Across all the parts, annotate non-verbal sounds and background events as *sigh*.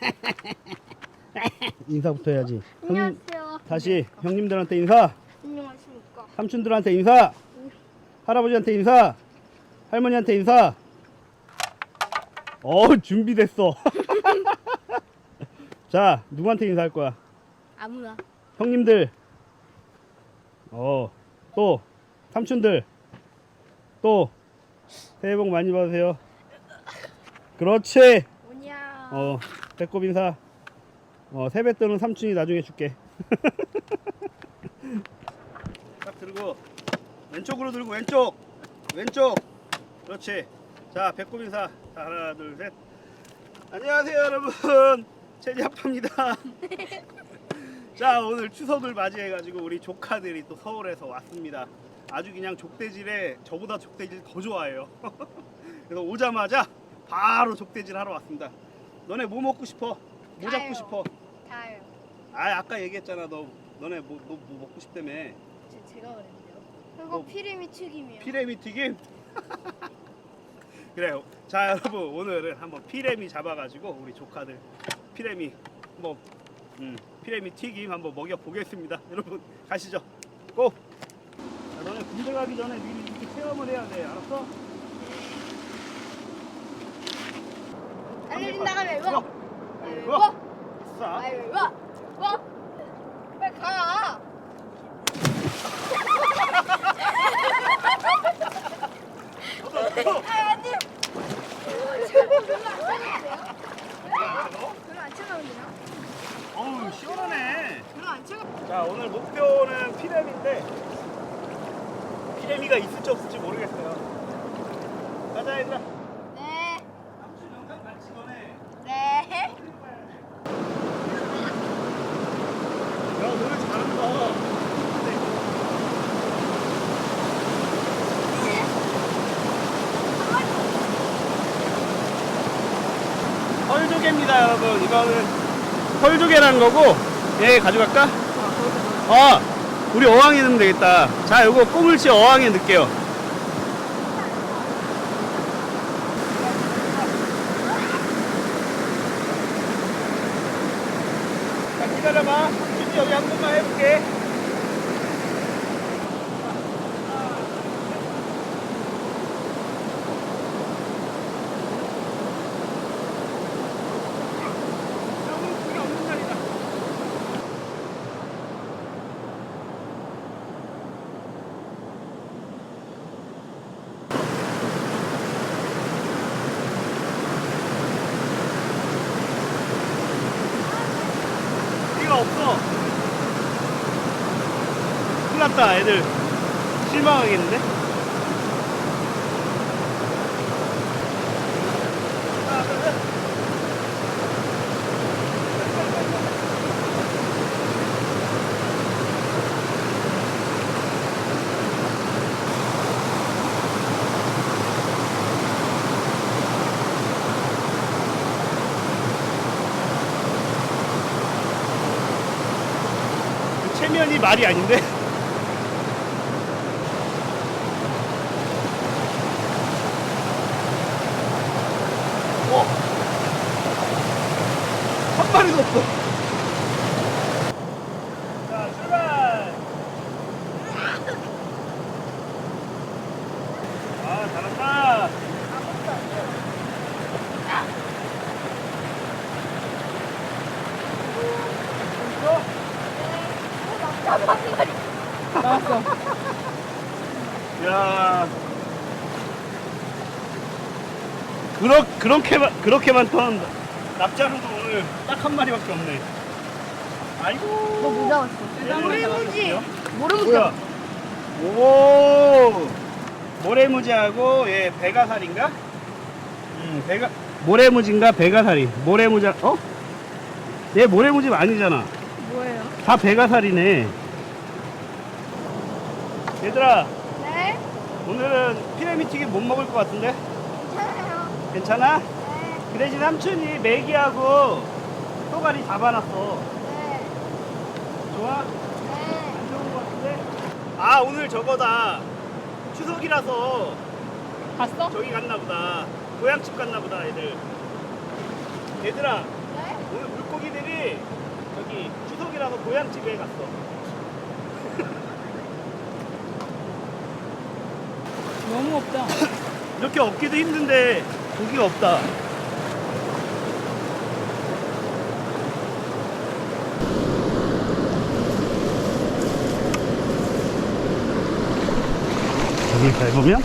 *laughs* 인사부터 해야지. 형님, 안녕하세요. 다시 형님들한테 인사. 안녕하십니까. 삼촌들한테 인사. 할아버지한테 인사. 할머니한테 인사. 어 준비됐어. *laughs* 자 누구한테 인사할 거야? 아무나. 형님들. 어 또 삼촌들. 또 새해 복 많이 받으세요. 그렇지. 뭐냐. 어 배꼽 인사. 어 세뱃돈은 삼촌이 나중에 줄게. *laughs* 딱 들고 왼쪽으로 들고 왼쪽. 왼쪽. 그렇지. 자 배꼽 인사. 자 하나 둘 셋. 안녕하세요 여러분. *laughs* 최지아빠입니다. *laughs* 자 오늘 추석을 맞이해 가지고 우리 조카들이 또 서울에서 왔습니다. 아주 그냥 족대질에 저보다 족대질 더 좋아해요. 그래서 오자마자 바로 족대질 하러 왔습니다 너네 뭐 먹고 싶어? 뭐 잡고 다요. 싶어? 다요. 아 아까 얘기했잖아 너 너네 뭐, 뭐, 뭐 먹고 싶다며 제, 제가 그랬는데요. 그리고 뭐, 피레미 튀김이요. 피레미 튀김 그래요 자 여러분 오늘은 한번 피레미 잡아가지고 우리 조카들 피레미 뭐 음, 피레미 튀김 한번 먹여 보겠습니다 여러분 가시죠 고 자, 너네 군대 가기 전에 미리 이렇게 체험을 해야 돼 알았어? 알려준 다음에 이거. 이거 이거. 싸 아이고 이거. 이거. 빨리 가. 아 안돼. 별로 안 차가운데요? 어우 시원하네 별로 안 차가. 자 오늘 목표는 피레미인데 피레미가 있을지 없을지 모르겠어요 가자 얘들아 네. 삼촌 영상 같이 너네 네. 야 노래 잘한다 펄조개입니다 여러분. 이거는 펄조개라는 거고 얘 가져갈까? 아 우리 어항에 넣으면 되겠다. 자 요거 꼬물치 어항에 넣을게요 자 기다려봐 준이 여기 한 번만 해볼게 오늘 비가 없는 날이다 비가 없어. 큰일 났다, 애들. 실망하겠는데? 그 체면이 말이 아닌데? 어? 한 마리도 없어. 자, 출발! 아, 잘한다. 있어? 나왔어. 야. 그렇 그렇게만 그렇게만 턴 납자루도 오늘 딱 한 마리밖에 없네. 아이고. 뭐 무서웠어. 모래무지. 모래무지. 뭐야? 오. 모래무지하고 얘 배가살인가? 음, 배가 모래무지인가 배가살이. 모래무지 어? 얘 모래무지 아니잖아. 뭐예요? 다 배가살이네. 얘들아, 네. 오늘은 피라미튀김 못 먹을 것 같은데? 괜찮아? 네. 그 대신 삼촌이 메기하고 또가리 잡아놨어. 네. 좋아? 네. 안 좋은 것 같은데? 아, 오늘 저거다. 추석이라서 봤어? 저기 갔나 보다. 고향집 갔나 보다, 애들. 얘들아, 네. 애기들이 여기 추석이라서 고향 집에 갔어. 너무 없다. *laughs* 이렇게 없기도 힘든데 고기가 없다. 여기 밟으면?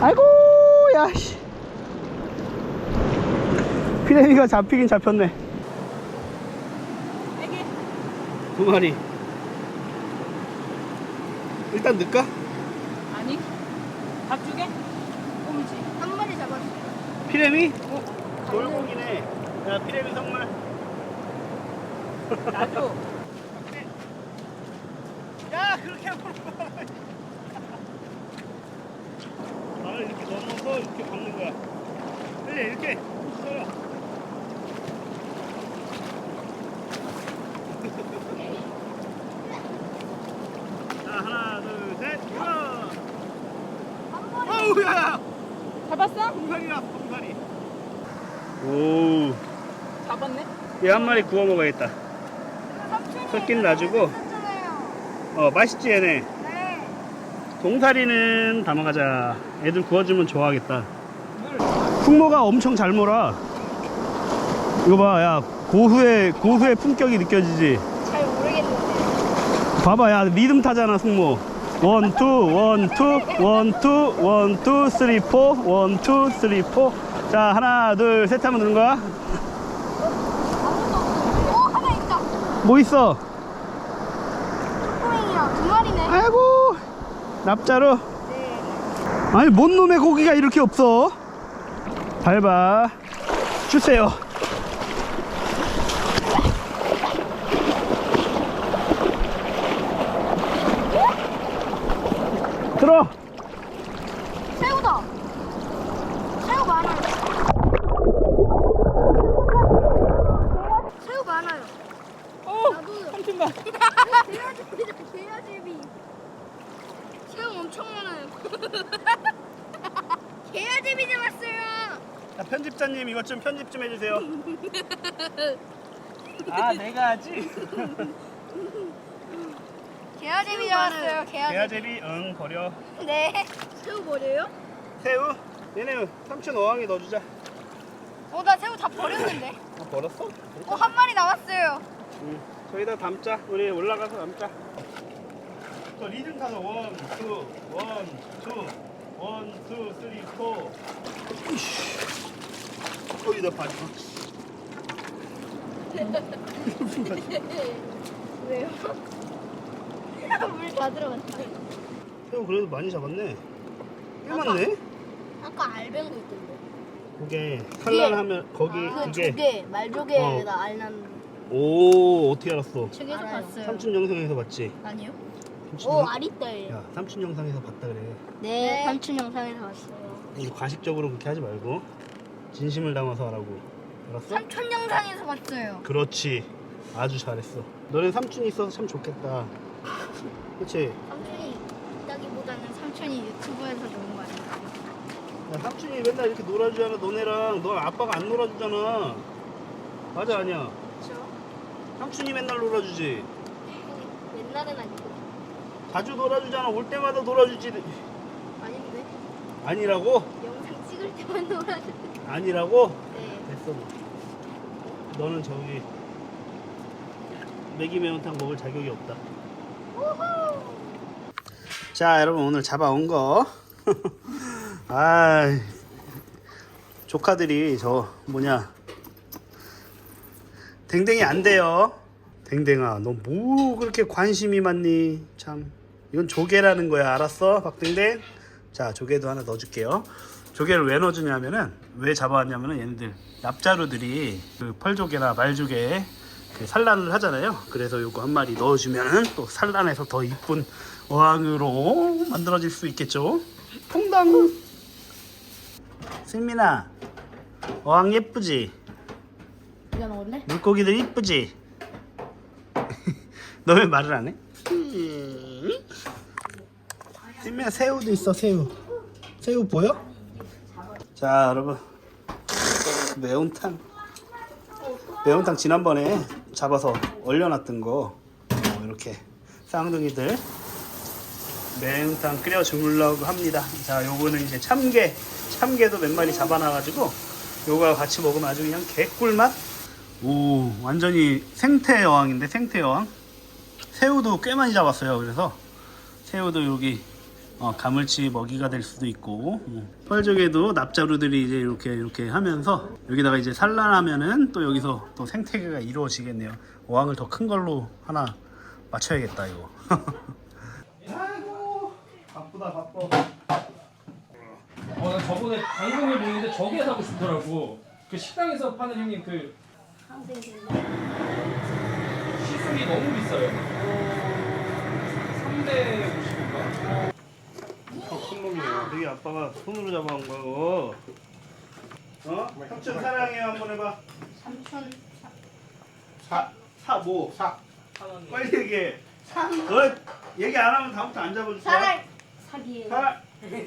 아이고 야씨. 피레미가 잡히긴 잡혔네 애기. 두 마리 일단 넣을까? 아니. 밥 주게? 꼼지. 한 마리 잡았어요. 피레미? 돌고기네 야 피레미 선물 나도. *laughs* 야 그렇게 하면 *laughs* 나를 이렇게 넘어서 이렇게 박는 거야 빨리 이렇게 써요 자 하나 둘셋 우와 한 마리. 어우 야 잡았어? 봉사리야 봉사리 오얘 잡았네. 한 마리 구워 먹어야겠다 섞긴 놔주고. 어 맛있지 얘네 네. 동사리는 담아가자 애들 구워주면 좋아하겠다 물. 풍모가 엄청 잘 몰아 이거 봐야 고수의 고수의 품격이 느껴지지 잘 모르겠는데. 봐봐 야 리듬 타잖아 숙모 원 투 원 투 원 투 원 투 쓰리 포 원 투 쓰리 포 자 하나 둘 셋 하면 되는 거야 하나 있다. 뭐 있어 꼬맹이야 두 마리네. 아이고 납자로 네. 아니 뭔 놈의 고기가 이렇게 없어 밟아 주세요 들어 새우다. 새우 많아요. 새우 많아요. 어. 나도. 삼촌 봐. 개야제비다 개야제비. 새우 엄청 많아요. *laughs* 개야제비 잡았어요. 자, 편집자님 이것 좀 편집 좀 해주세요 *laughs* 아 내가 하지 *laughs* 개야제비 잡았어요. 개야제비. 대야제비 응 버려 네. 새우 버려요? 새우 얘네 삼촌 어항에 넣어주자 어, 나 새우 다 버렸는데. 아, 버렸어? 어, 한 마리 남았어요. 응. 저기다 담자. 우리 올라가서 담자. 저 리듬 타서 원, 투, 원, 투, 원, 투, 쓰리, 포. 거기다 봐줘. *laughs* *laughs* 왜요? 물다 들어갔다. 새우 그래도 많이 잡았네. 꽤 많네. 아까 알뱅고 있던데. 그게 산란하면 거기 그 그게 조개, 말조개에다 알난 오 어떻게 알았어? 책에서 봤어요. 삼촌 영상에서 봤지? 아니요? 삼촌 오, 영- 아리따예요. 야 삼촌 영상에서 봤다 그래. 네, 삼촌 영상에서 봤어요. 이거 과식적으로 그렇게 하지 말고 진심을 담아서 하라고. 알았어? 삼촌 영상에서 봤어요. 그렇지 아주 잘했어 너네 삼촌이 있어서 참 좋겠다 그치 삼촌이 있다기보다는 삼촌이 유튜브에서 좋은 거 아니에요? 야, 삼촌이 맨날 이렇게 놀아주잖아 너네랑 너 아빠가 안 놀아주잖아 맞아 아니야 그렇죠? 삼촌이 맨날 놀아주지 옛날엔 아니고 자주 놀아주잖아 올 때마다 놀아주지 아닌데 아니라고? 영상 찍을 때만 *laughs* 놀아줘. 아니라고? 네. 됐어 뭐. 너는 저기 매기 매운탕 먹을 자격이 없다. 자 여러분 오늘 잡아온 거. *laughs* 아, 조카들이 저 뭐냐. 댕댕이 안 돼요. 댕댕아 너 뭐 그렇게 관심이 많니? 참 이건 조개라는 거야. 알았어 박댕댕? 자 조개도 하나 넣어줄게요. 조개를 왜 넣어주냐면은 왜 잡아왔냐면은 얘네들 납자루들이 그 펄조개나 말조개 그 산란을 하잖아요. 그래서 요거 한 마리 넣어주면은 또 산란해서 더 이쁜 어항으로 만들어질 수 있겠죠. 퐁당! 승민아 어항 예쁘지? 이거 먹을래? 물고기들 이쁘지? *laughs* 너 왜 말을 안 해? 뒷면 새우도 있어 새우. 새우 보여? 자 여러분. 매운탕. 매운탕 지난번에 잡아서 얼려놨던 거 어, 이렇게 쌍둥이들 매운탕 끓여 주물라고 합니다. 자 요거는 이제 참게 참게도 몇 마리 잡아놔가지고 요거와 같이 먹으면 아주 그냥 개꿀맛? 오 완전히 생태 여왕인데 생태 여왕? 새우도 꽤 많이 잡았어요. 그래서 새우도 여기 어, 가물치 먹이가 될 수도 있고 음. 펄쪽에도 납자루들이 이제 이렇게 이렇게 하면서 여기다가 이제 산란하면은 또 여기서 또 생태계가 이루어지겠네요 어항을 더 큰 걸로 하나 맞춰야겠다 이거 *laughs* 아이고 바쁘다 바빠 어, 나 저번에 방송을 보는데 저게 사고 싶더라고. 그 식당에서 파는 형님 그 시술이 너무 비싸요. 3대 50인가? 큰 놈이에요 되게 아빠가 손으로 잡아온 거고 어? 삼촌 사랑해요 한번 해봐 삼촌 사, 사, 뭐? 사. 빨리 얘기해. 너 얘기 안 하면 다음부터 안 잡아줄 거야? 사랑 사기. 사랑.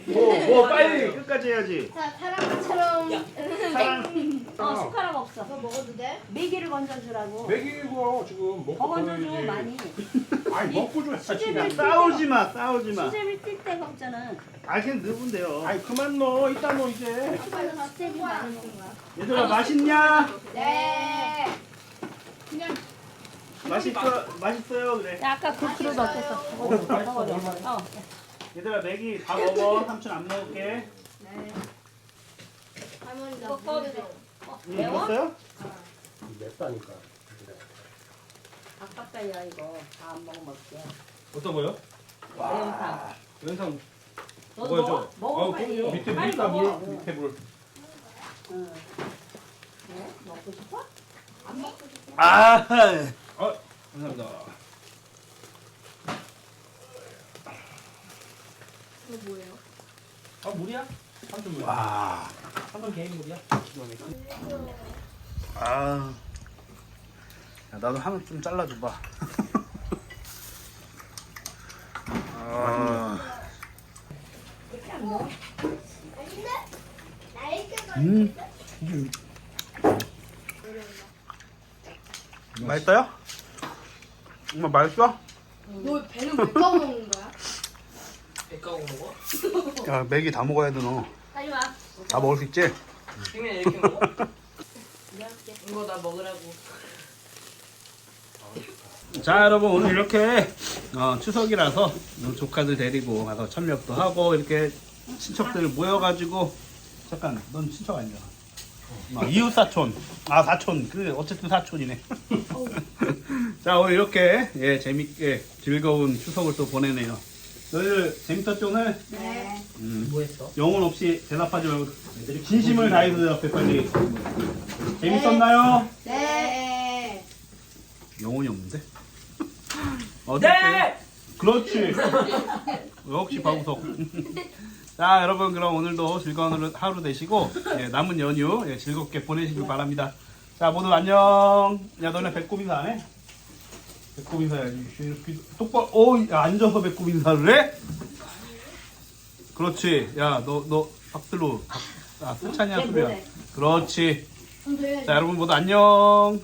뭐, 뭐, 빨리 끝까지 해야지. 자 사랑처럼. 사랑. 어, 숟가락 없어. 너 먹어도 돼? 메기를 건져 주라고. 먹이고 지금 먹고 더 건져줘 가야지. 많이. *laughs* 아니 먹고 줘. 수제비 싸우지 마, 싸우지 마. 수제비 뛸 데가 없잖아. 아, 그냥 넣으면 돼요. 아니 그만 넣어. 이따 넣어 이제. 많이 먹는 거야. 얘들아, 맛있냐? 네. 맛있어, 맛있어요, 그래. 야, 아까 그 키로도 어땠어? 어, 얘들아, 맥이 다 먹어. 삼촌 안 먹을게. 네. 할머니 나. 응, 매워? 먹었어요? 맵다니까. 아깝다, 야, 이거. 다 안 먹으면 어떡해. 어떤 거요? 매운탕. 연상 먹어야죠. 먹어? 먹어, 아, 빨리. 그럼요. 밑에 빨리 먹어. 물. 밑에 물. 응. 네? 먹고 싶어? 아, 아, *laughs* 감사합니다. 이거 뭐예요? 아, 물이야? 삼촌 물. 와. 삼촌 개인 물이야? 아. 야, 나도 하나 좀 잘라줘봐. *laughs* 아. 음. 음. 맛있어요? 정말 맛있어? 너 배는 왜 까먹는 거야? 배 까고 먹어? 야, 맥이 다 먹어야 돼, 너. 하지 마. 다 먹을 수 있지? 생면 이렇게 먹어? *laughs* 이거 나 먹으라고 자 여러분 오늘 이렇게 어, 추석이라서 조카들 데리고 가서 천력도 하고 이렇게 친척들 모여가지고 잠깐 넌 친척 아니잖아 어, 이웃 사촌 아 사촌 그 어쨌든 사촌이네 *laughs* 자 오늘 이렇게 예 재밌게 즐거운 추석을 또 보내네요 너희들 재밌었죠 오늘? 네. 음, 뭐 했어? 영혼 없이 대답하지 말고 진심을 다해서 대답해 빨리 재밌었나요? 네. 영혼이 없는데? *laughs* 어때? 그렇지. 역시 바구석. *laughs* 자, 여러분 그럼 오늘도 즐거운 하루- 하루 되시고 예, 남은 연휴 예, 즐겁게 보내시길 바랍니다. 자, 모두 안녕. 야, 너네 배꼽 인사 안 해? 배꼽 인사야지. 이렇게 똑바로 어, 야, 앉아서 배꼽 인사를 해? 그렇지. 야, 너 너 박들로 아, 수찬이야 수비야. 그렇지. 그럼 돼. 자, 여러분 모두 안녕.